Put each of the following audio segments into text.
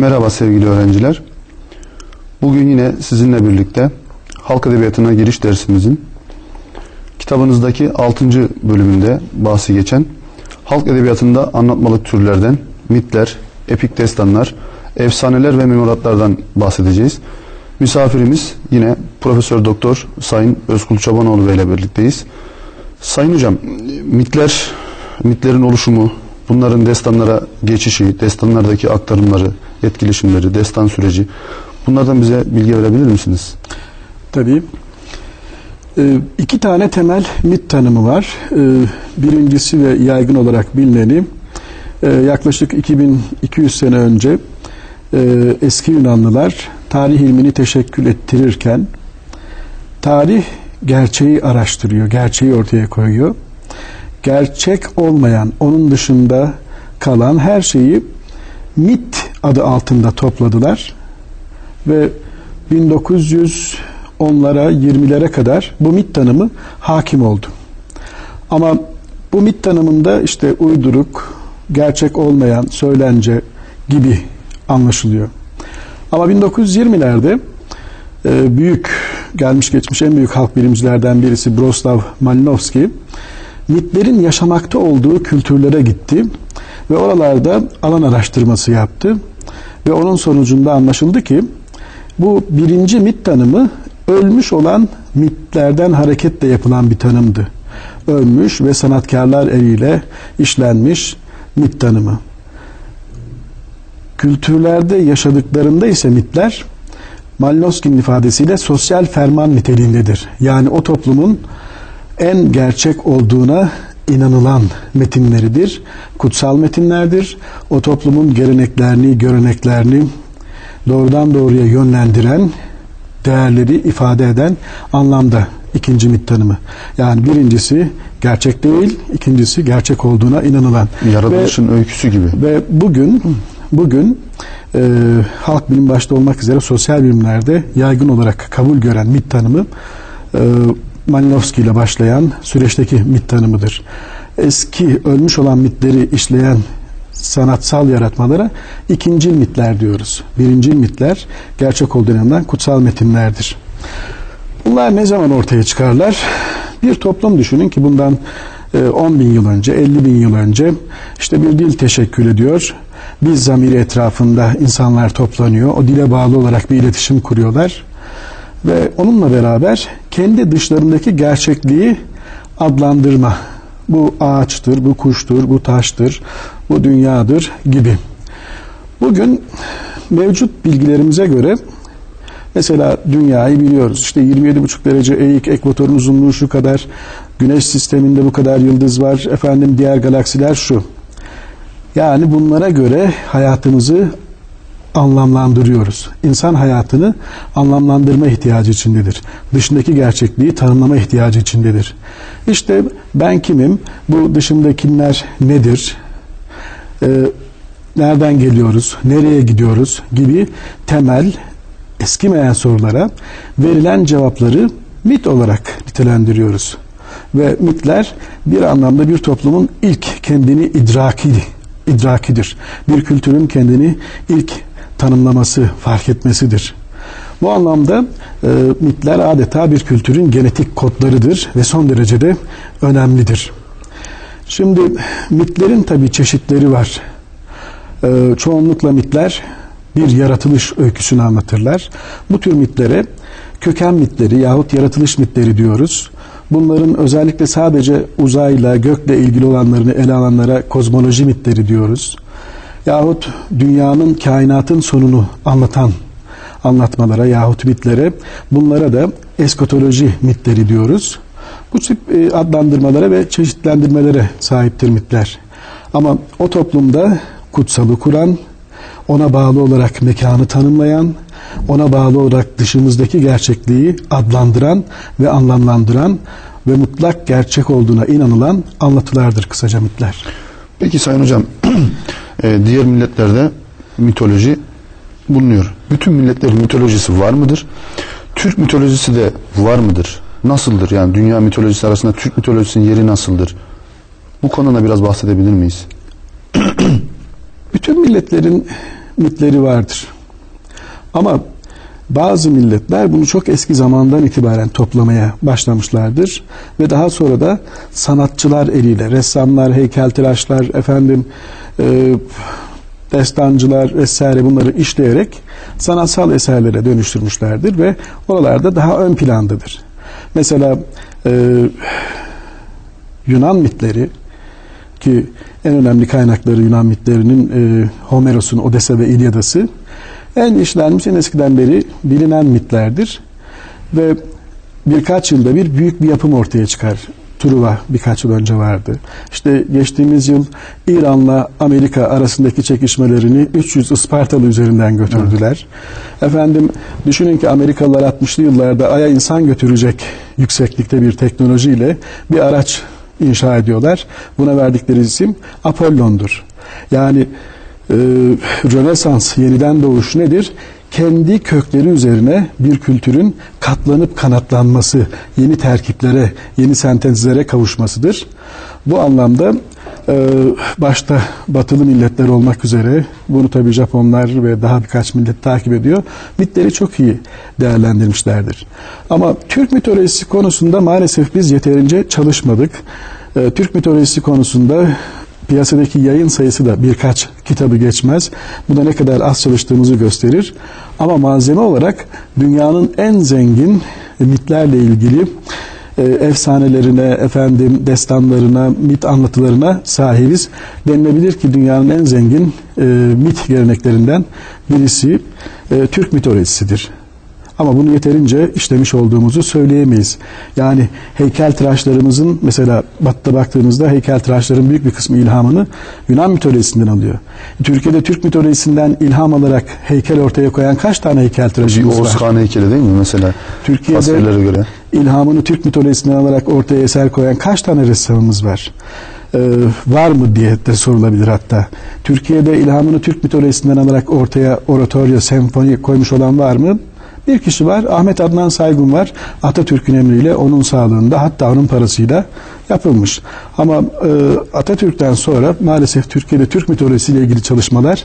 Merhaba sevgili öğrenciler. Bugün yine sizinle birlikte halk edebiyatına giriş dersimizin kitabınızdaki 6. bölümünde bahsi geçen halk edebiyatında anlatmalık türlerden mitler, epik destanlar, efsaneler ve memuratlardan bahsedeceğiz. Misafirimiz yine Profesör Doktor Sayın Özkul Çobanoğlu ile birlikteyiz. Sayın hocam, mitler, mitlerin oluşumu, bunların destanlara geçişi, destanlardaki aktarımları, etkileşimleri, destan süreci bunlardan bize bilgi verebilir misiniz? Tabii. Ee, iki tane temel mit tanımı var. Ee, birincisi ve yaygın olarak bilineni e, yaklaşık 2200 sene önce e, eski Yunanlılar tarih ilmini teşekkül ettirirken tarih gerçeği araştırıyor, gerçeği ortaya koyuyor. Gerçek olmayan, onun dışında kalan her şeyi mit adı altında topladılar ve 1910'lara 20'lere kadar bu mit tanımı hakim oldu. Ama bu mit tanımında işte uyduruk, gerçek olmayan söylence gibi anlaşılıyor. Ama 1920'lerde e, büyük gelmiş geçmiş en büyük halk bilimcilerden birisi Broslav Malinowski mitlerin yaşamakta olduğu kültürlere gitti ve oralarda alan araştırması yaptı ve onun sonucunda anlaşıldı ki bu birinci mit tanımı ölmüş olan mitlerden hareketle yapılan bir tanımdı. Ölmüş ve sanatkarlar eliyle işlenmiş mit tanımı. Kültürlerde yaşadıklarında ise mitler Malinowski'nin ifadesiyle sosyal ferman niteliğindedir. Yani o toplumun en gerçek olduğuna inanılan metinleridir. Kutsal metinlerdir. O toplumun geleneklerini, göreneklerini doğrudan doğruya yönlendiren, değerleri ifade eden anlamda ikinci mit tanımı. Yani birincisi gerçek değil, ikincisi gerçek olduğuna inanılan. Yaratılışın ve, öyküsü gibi. Ve bugün bugün e, halk bilim başta olmak üzere sosyal bilimlerde yaygın olarak kabul gören mit tanımı e, Malinowski ile başlayan süreçteki mit tanımıdır. Eski ölmüş olan mitleri işleyen sanatsal yaratmalara ikinci mitler diyoruz. Birinci mitler gerçek olduğu kutsal metinlerdir. Bunlar ne zaman ortaya çıkarlar? Bir toplum düşünün ki bundan 10 e, bin yıl önce, 50 bin yıl önce işte bir dil teşekkül ediyor. Bir zamiri etrafında insanlar toplanıyor. O dile bağlı olarak bir iletişim kuruyorlar. Ve onunla beraber kendi dışlarındaki gerçekliği adlandırma. Bu ağaçtır, bu kuştur, bu taştır, bu dünyadır gibi. Bugün mevcut bilgilerimize göre mesela dünyayı biliyoruz. İşte 27,5 derece eğik, ekvatorun uzunluğu şu kadar, güneş sisteminde bu kadar yıldız var, efendim diğer galaksiler şu. Yani bunlara göre hayatımızı anlamlandırıyoruz. İnsan hayatını anlamlandırma ihtiyacı içindedir. Dışındaki gerçekliği tanımlama ihtiyacı içindedir. İşte ben kimim? Bu dışındakiler nedir? Ee, nereden geliyoruz? Nereye gidiyoruz? Gibi temel eskimeyen sorulara verilen cevapları mit olarak nitelendiriyoruz. Ve mitler bir anlamda bir toplumun ilk kendini idraki idrakidir. Bir kültürün kendini ilk tanımlaması, fark etmesidir. Bu anlamda e, mitler adeta bir kültürün genetik kodlarıdır ve son derecede önemlidir. Şimdi mitlerin tabi çeşitleri var. E, çoğunlukla mitler bir yaratılış öyküsünü anlatırlar. Bu tür mitlere köken mitleri yahut yaratılış mitleri diyoruz. Bunların özellikle sadece uzayla, gökle ilgili olanlarını ele alanlara kozmoloji mitleri diyoruz yahut dünyanın kainatın sonunu anlatan anlatmalara yahut mitlere bunlara da eskatoloji mitleri diyoruz. Bu tip e, adlandırmalara ve çeşitlendirmelere sahiptir mitler. Ama o toplumda kutsalı kuran, ona bağlı olarak mekanı tanımlayan, ona bağlı olarak dışımızdaki gerçekliği adlandıran ve anlamlandıran ve mutlak gerçek olduğuna inanılan anlatılardır kısaca mitler. Peki Sayın Hocam e, diğer milletlerde mitoloji bulunuyor. Bütün milletlerin mitolojisi var mıdır? Türk mitolojisi de var mıdır? Nasıldır? Yani dünya mitolojisi arasında Türk mitolojisinin yeri nasıldır? Bu konuda biraz bahsedebilir miyiz? Bütün milletlerin mitleri vardır. Ama bazı milletler bunu çok eski zamandan itibaren toplamaya başlamışlardır ve daha sonra da sanatçılar eliyle ressamlar, heykeltıraşlar, efendim e, destancılar vesaire bunları işleyerek sanatsal eserlere dönüştürmüşlerdir ve oralarda daha ön plandadır. Mesela e, Yunan mitleri ki en önemli kaynakları Yunan mitlerinin e, Homeros'un Odessa ve İlyadası en işlenmiş en eskiden beri bilinen mitlerdir ve birkaç yılda bir büyük bir yapım ortaya çıkar. Truva birkaç yıl önce vardı. İşte geçtiğimiz yıl İran'la Amerika arasındaki çekişmelerini 300 Ispartalı üzerinden götürdüler. Evet. Efendim düşünün ki Amerikalılar 60'lı yıllarda Ay'a insan götürecek yükseklikte bir teknolojiyle bir araç inşa ediyorlar. Buna verdikleri isim Apollon'dur. Yani e, Rönesans, yeniden doğuş nedir? Kendi kökleri üzerine bir kültürün katlanıp kanatlanması, yeni terkiplere, yeni sentezlere kavuşmasıdır. Bu anlamda e, başta batılı milletler olmak üzere bunu tabi Japonlar ve daha birkaç millet takip ediyor. Mitleri çok iyi değerlendirmişlerdir. Ama Türk mitolojisi konusunda maalesef biz yeterince çalışmadık. E, Türk mitolojisi konusunda piyasadaki yayın sayısı da birkaç kitabı geçmez. Bu da ne kadar az çalıştığımızı gösterir. Ama malzeme olarak dünyanın en zengin mitlerle ilgili e, efsanelerine, efendim destanlarına, mit anlatılarına sahibiz. Denilebilir ki dünyanın en zengin e, mit geleneklerinden birisi e, Türk mitolojisidir. Ama bunu yeterince işlemiş olduğumuzu söyleyemeyiz. Yani heykel tıraşlarımızın mesela batıda baktığımızda heykel tıraşların büyük bir kısmı ilhamını Yunan mitolojisinden alıyor. Türkiye'de Türk mitolojisinden ilham alarak heykel ortaya koyan kaç tane heykel tıraşımız var? Oğuz Kağan heykeli değil mi mesela? Türkiye'de göre. ilhamını Türk mitolojisinden alarak ortaya eser koyan kaç tane ressamımız var? Ee, var mı diye de sorulabilir hatta. Türkiye'de ilhamını Türk mitolojisinden alarak ortaya oratorya, senfoni koymuş olan var mı? Bir kişi var Ahmet Adnan Saygun var. Atatürk'ün emriyle onun sağlığında hatta onun parasıyla yapılmış. Ama e, Atatürk'ten sonra maalesef Türkiye'de Türk mitolojisiyle ilgili çalışmalar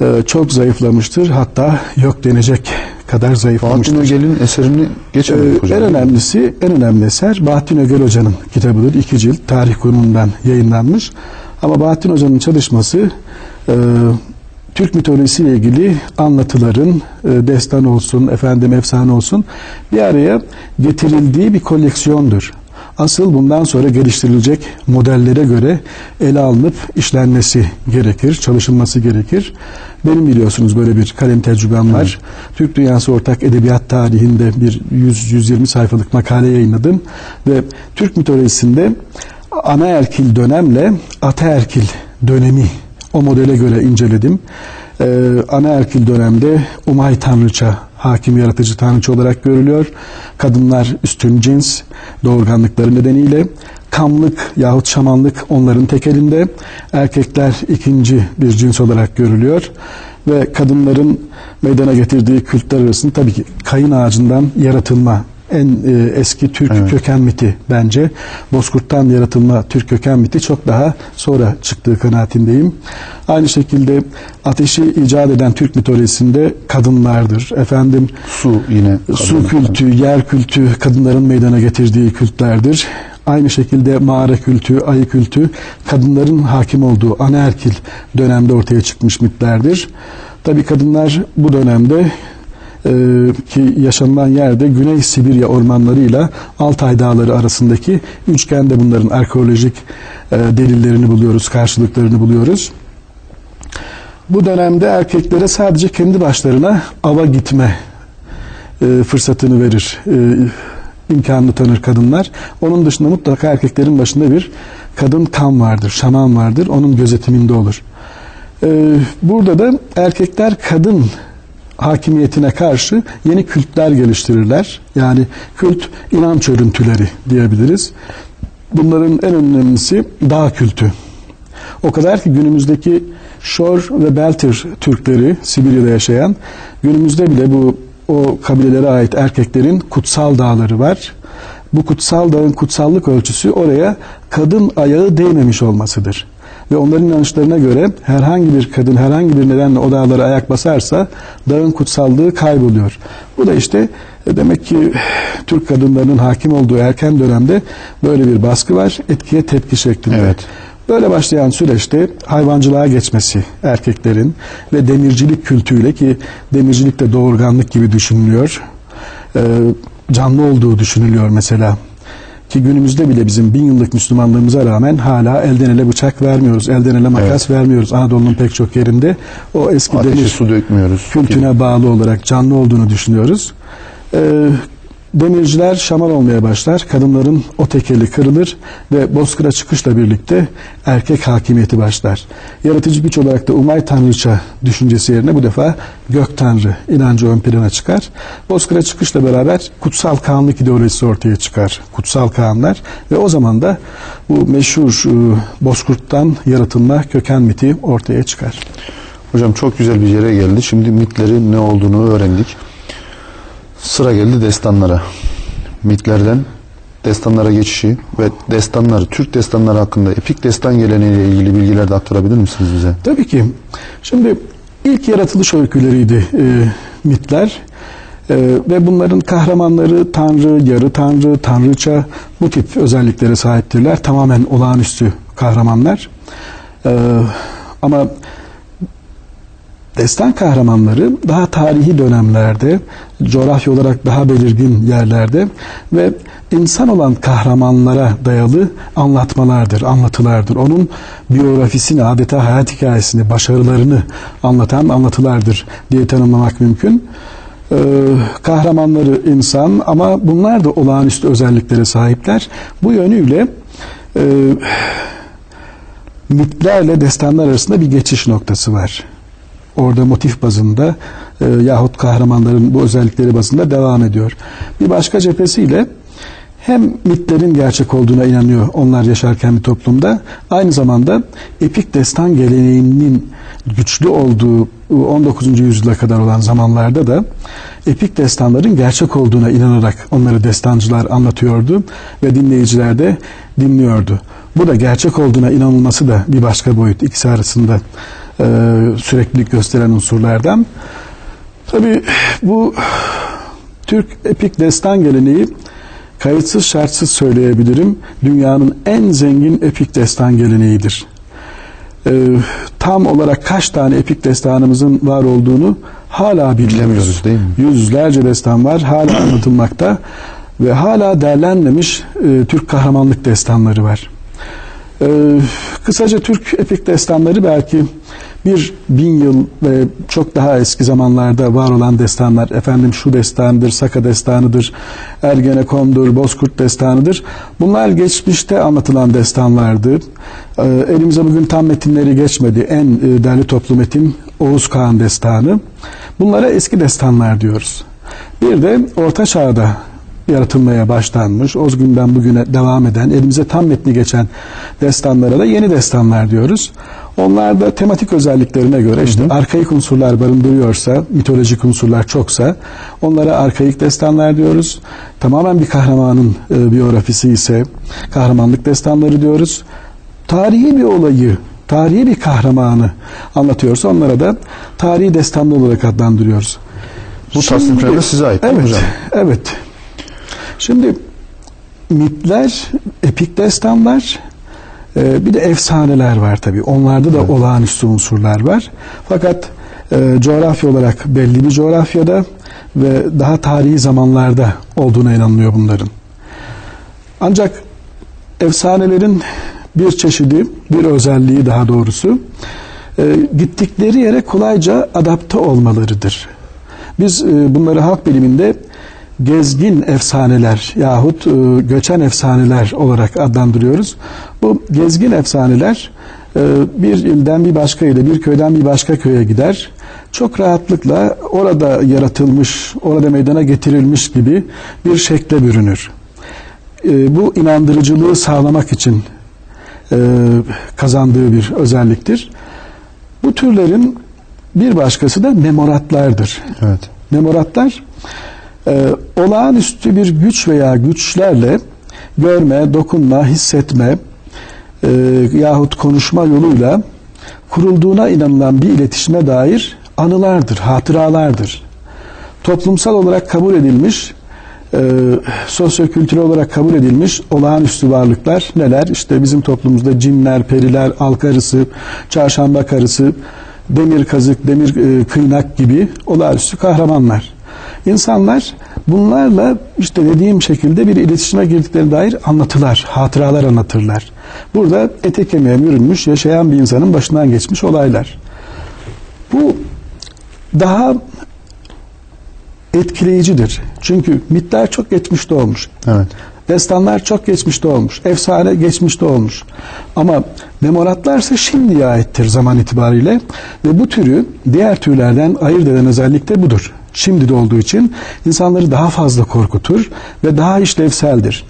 e, çok zayıflamıştır. Hatta yok denecek kadar zayıflamıştır. Bahattin Ögel'in eserini geçemedik ee, hocam. En önemlisi, en önemli eser Bahattin Ögel Hoca'nın kitabıdır. İki cilt tarih konumundan yayınlanmış. Ama Bahattin Hoca'nın çalışması e, Türk mitolojisiyle ilgili anlatıların e, destan olsun, efendim efsane olsun bir araya getirildiği bir koleksiyondur. Asıl bundan sonra geliştirilecek modellere göre ele alınıp işlenmesi gerekir, çalışılması gerekir. Benim biliyorsunuz böyle bir kalem tecrübem var. Evet. Türk Dünyası Ortak Edebiyat Tarihinde bir 100-120 sayfalık makale yayınladım ve Türk mitolojisinde anaerkil dönemle ataerkil dönemi o modele göre inceledim. Ee, anaerkil dönemde Umay Tanrıça hakim yaratıcı tanrıça olarak görülüyor. Kadınlar üstün cins doğurganlıkları nedeniyle kamlık yahut şamanlık onların tek elinde. Erkekler ikinci bir cins olarak görülüyor. Ve kadınların meydana getirdiği kültler arasında tabii ki kayın ağacından yaratılma en e, eski Türk evet. köken miti bence. Bozkurt'tan yaratılma Türk köken miti çok daha sonra çıktığı kanaatindeyim. Aynı şekilde ateşi icat eden Türk mitolojisinde kadınlardır. Efendim su yine su kültü, yer kültü kadınların meydana getirdiği kültlerdir. Aynı şekilde mağara kültü, ayı kültü kadınların hakim olduğu anaerkil dönemde ortaya çıkmış mitlerdir. Tabi kadınlar bu dönemde e, ki yaşanılan yerde Güney Sibirya ormanlarıyla Altay Dağları arasındaki üçgende bunların arkeolojik e, delillerini buluyoruz, karşılıklarını buluyoruz. Bu dönemde erkeklere sadece kendi başlarına ava gitme e, fırsatını verir, e, imkanını tanır kadınlar. Onun dışında mutlaka erkeklerin başında bir kadın kan vardır, şaman vardır, onun gözetiminde olur. E, burada da erkekler kadın hakimiyetine karşı yeni kültler geliştirirler. Yani kült inanç örüntüleri diyebiliriz. Bunların en önemlisi dağ kültü. O kadar ki günümüzdeki Şor ve Beltir Türkleri Sibirya'da yaşayan günümüzde bile bu o kabilelere ait erkeklerin kutsal dağları var bu kutsal dağın kutsallık ölçüsü oraya kadın ayağı değmemiş olmasıdır. Ve onların inanışlarına göre herhangi bir kadın herhangi bir nedenle o dağlara ayak basarsa dağın kutsallığı kayboluyor. Bu da işte e, demek ki Türk kadınlarının hakim olduğu erken dönemde böyle bir baskı var. Etkiye tepki şeklinde. Evet. Böyle başlayan süreçte hayvancılığa geçmesi erkeklerin ve demircilik kültüyle ki demircilik de doğurganlık gibi düşünülüyor. Ee, canlı olduğu düşünülüyor mesela. Ki günümüzde bile bizim bin yıllık Müslümanlığımıza rağmen hala elden ele bıçak vermiyoruz. Elden ele makas vermiyoruz. Anadolu'nun pek çok yerinde o eski Ateşe demir su dökmüyoruz. kültüne bağlı olarak canlı olduğunu düşünüyoruz. Ee, demirciler şaman olmaya başlar. Kadınların o tekeli kırılır ve bozkıra çıkışla birlikte erkek hakimiyeti başlar. Yaratıcı güç olarak da Umay Tanrıça düşüncesi yerine bu defa gök tanrı inancı ön plana çıkar. Bozkıra çıkışla beraber kutsal kağanlık ideolojisi ortaya çıkar. Kutsal kağanlar ve o zaman da bu meşhur e, bozkurttan yaratılma köken miti ortaya çıkar. Hocam çok güzel bir yere geldi. Şimdi mitlerin ne olduğunu öğrendik. Sıra geldi destanlara. Mitlerden destanlara geçişi ve destanları, Türk destanları hakkında epik destan geleneğiyle ilgili bilgiler de aktarabilir misiniz bize? Tabii ki. Şimdi ilk yaratılış öyküleriydi e, mitler. E, ve bunların kahramanları tanrı, yarı tanrı, tanrıça bu tip özelliklere sahiptirler. Tamamen olağanüstü kahramanlar. E, ama destan kahramanları daha tarihi dönemlerde, coğrafya olarak daha belirgin yerlerde ve insan olan kahramanlara dayalı anlatmalardır, anlatılardır. Onun biyografisini, adeta hayat hikayesini, başarılarını anlatan anlatılardır diye tanımlamak mümkün. Ee, kahramanları insan ama bunlar da olağanüstü özelliklere sahipler. Bu yönüyle e, mitlerle destanlar arasında bir geçiş noktası var orada motif bazında e, yahut kahramanların bu özellikleri bazında devam ediyor. Bir başka cephesiyle hem mitlerin gerçek olduğuna inanıyor onlar yaşarken bir toplumda aynı zamanda epik destan geleneğinin güçlü olduğu 19. yüzyıla kadar olan zamanlarda da epik destanların gerçek olduğuna inanarak onları destancılar anlatıyordu ve dinleyiciler de dinliyordu. Bu da gerçek olduğuna inanılması da bir başka boyut ikisi arasında e, süreklilik gösteren unsurlardan. Tabi bu Türk epik destan geleneği kayıtsız şartsız söyleyebilirim dünyanın en zengin epik destan geleneğidir. Ee, tam olarak kaç tane epik destanımızın var olduğunu hala bilmiyoruz. değil mi? Yüzlerce destan var hala anlatılmakta ve hala derlenmemiş e, Türk kahramanlık destanları var. Ee, kısaca Türk epik destanları belki bir bin yıl ve çok daha eski zamanlarda var olan destanlar efendim şu destandır, Saka destanıdır, Ergenekon'dur, Bozkurt destanıdır. Bunlar geçmişte anlatılan destanlardı. Ee, elimize bugün tam metinleri geçmedi. En e, değerli toplu metin Oğuz Kağan destanı. Bunlara eski destanlar diyoruz. Bir de Orta Çağ'da yaratılmaya başlanmış. O günden bugüne devam eden, elimize tam metni geçen destanlara da yeni destanlar diyoruz. Onlar da tematik özelliklerine göre işte hı hı. arkaik unsurlar barındırıyorsa, mitolojik unsurlar çoksa onlara arkaik destanlar diyoruz. Tamamen bir kahramanın e, biyografisi ise kahramanlık destanları diyoruz. Tarihi bir olayı, tarihi bir kahramanı anlatıyorsa onlara da tarihi destanlı olarak adlandırıyoruz. Bu tasnifler de size ait evet, hocam? Evet. Şimdi mitler, epik destanlar e, bir de efsaneler var tabi. Onlarda da evet. olağanüstü unsurlar var. Fakat e, coğrafya olarak belli bir coğrafyada ve daha tarihi zamanlarda olduğuna inanılıyor bunların. Ancak efsanelerin bir çeşidi, bir özelliği daha doğrusu e, gittikleri yere kolayca adapte olmalarıdır. Biz e, bunları halk biliminde gezgin efsaneler yahut e, göçen efsaneler olarak adlandırıyoruz. Bu gezgin efsaneler e, bir ilden bir başka ile, bir köyden bir başka köye gider. Çok rahatlıkla orada yaratılmış, orada meydana getirilmiş gibi bir şekle bürünür. E, bu inandırıcılığı sağlamak için e, kazandığı bir özelliktir. Bu türlerin bir başkası da memoratlardır. Evet. Memoratlar e, olağanüstü bir güç veya güçlerle görme, dokunma, hissetme e, yahut konuşma yoluyla kurulduğuna inanılan bir iletişime dair anılardır, hatıralardır. Toplumsal olarak kabul edilmiş, e, sosyokültürel olarak kabul edilmiş olağanüstü varlıklar neler? İşte bizim toplumumuzda cinler, periler, al karısı, çarşamba karısı, demir kazık, demir e, kıynak gibi olağanüstü kahramanlar. İnsanlar bunlarla işte dediğim şekilde bir iletişime girdiklerine dair anlatılar, hatıralar anlatırlar. Burada ete kemiğe bürünmüş, yaşayan bir insanın başından geçmiş olaylar. Bu daha etkileyicidir. Çünkü mitler çok geçmişte olmuş. Evet. Destanlar çok geçmişte olmuş. Efsane geçmişte olmuş. Ama memoratlar ise şimdiye aittir zaman itibariyle. Ve bu türü diğer türlerden ayırt eden özellik de budur. Şimdi de olduğu için insanları daha fazla korkutur ve daha işlevseldir.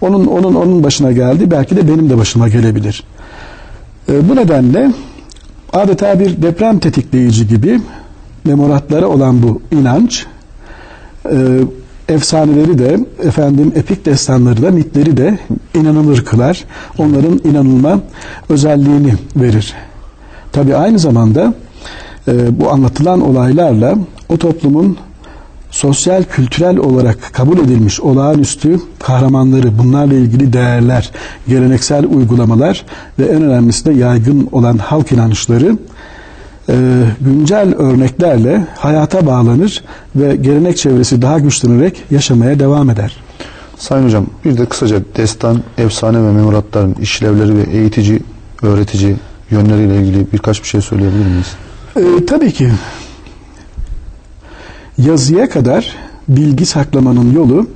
Onun onun onun başına geldi belki de benim de başıma gelebilir. E, bu nedenle adeta bir deprem tetikleyici gibi memoratlara olan bu inanç e, efsaneleri de efendim epik destanları da mitleri de inanılır kılar. Onların inanılma özelliğini verir. Tabi aynı zamanda e, bu anlatılan olaylarla o toplumun sosyal kültürel olarak kabul edilmiş olağanüstü kahramanları, bunlarla ilgili değerler, geleneksel uygulamalar ve en önemlisi de yaygın olan halk inanışları e, güncel örneklerle hayata bağlanır ve gelenek çevresi daha güçlenerek yaşamaya devam eder. Sayın Hocam bir de kısaca destan, efsane ve memoratların işlevleri ve eğitici, öğretici yönleriyle ilgili birkaç bir şey söyleyebilir miyiz? E, tabii ki yazıya kadar bilgi saklamanın yolu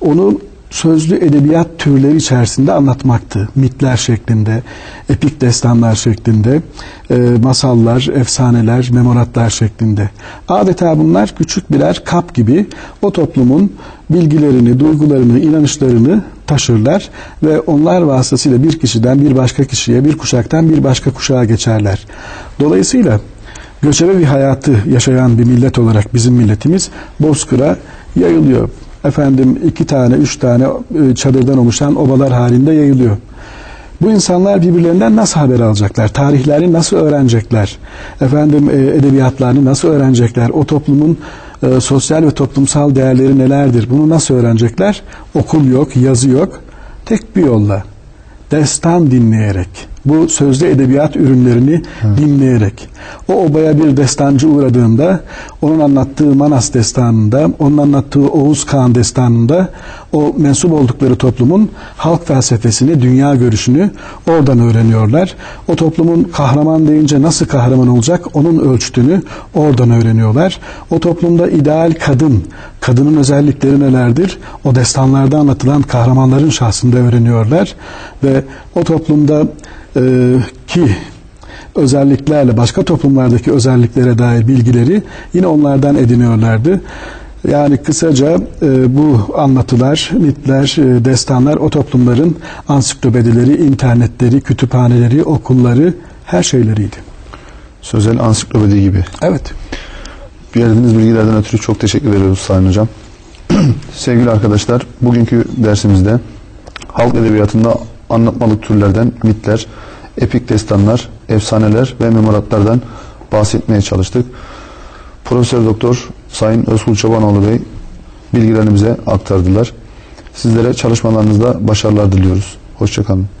onu sözlü edebiyat türleri içerisinde anlatmaktı. Mitler şeklinde, epik destanlar şeklinde, e, masallar, efsaneler, memoratlar şeklinde. Adeta bunlar küçük birer kap gibi o toplumun bilgilerini, duygularını, inanışlarını taşırlar ve onlar vasıtasıyla bir kişiden bir başka kişiye, bir kuşaktan bir başka kuşağa geçerler. Dolayısıyla göçebe bir hayatı yaşayan bir millet olarak bizim milletimiz bozkıra yayılıyor efendim iki tane, üç tane e, çadırdan oluşan obalar halinde yayılıyor. Bu insanlar birbirlerinden nasıl haber alacaklar? Tarihlerini nasıl öğrenecekler? Efendim e, edebiyatlarını nasıl öğrenecekler? O toplumun e, sosyal ve toplumsal değerleri nelerdir? Bunu nasıl öğrenecekler? Okul yok, yazı yok. Tek bir yolla destan dinleyerek bu sözlü edebiyat ürünlerini Hı. dinleyerek o obaya bir destancı uğradığında onun anlattığı Manas destanında onun anlattığı Oğuz Kağan destanında o mensup oldukları toplumun halk felsefesini, dünya görüşünü oradan öğreniyorlar. O toplumun kahraman deyince nasıl kahraman olacak onun ölçütünü oradan öğreniyorlar. O toplumda ideal kadın, kadının özellikleri nelerdir? O destanlarda anlatılan kahramanların şahsında öğreniyorlar ve o toplumda e, ki özelliklerle başka toplumlardaki özelliklere dair bilgileri yine onlardan ediniyorlardı. Yani kısaca e, bu anlatılar, mitler, e, destanlar o toplumların ansiklopedileri, internetleri, kütüphaneleri, okulları her şeyleriydi. Sözel ansiklopedi gibi. Evet. Verdiğiniz bilgilerden ötürü çok teşekkür ediyoruz Sayın Hocam. Sevgili arkadaşlar, bugünkü dersimizde halk edebiyatında anlatmalık türlerden mitler, epik destanlar, efsaneler ve memoratlardan bahsetmeye çalıştık. Profesör Doktor Sayın Özkul Çobanoğlu Bey bilgilerini bize aktardılar. Sizlere çalışmalarınızda başarılar diliyoruz. Hoşçakalın.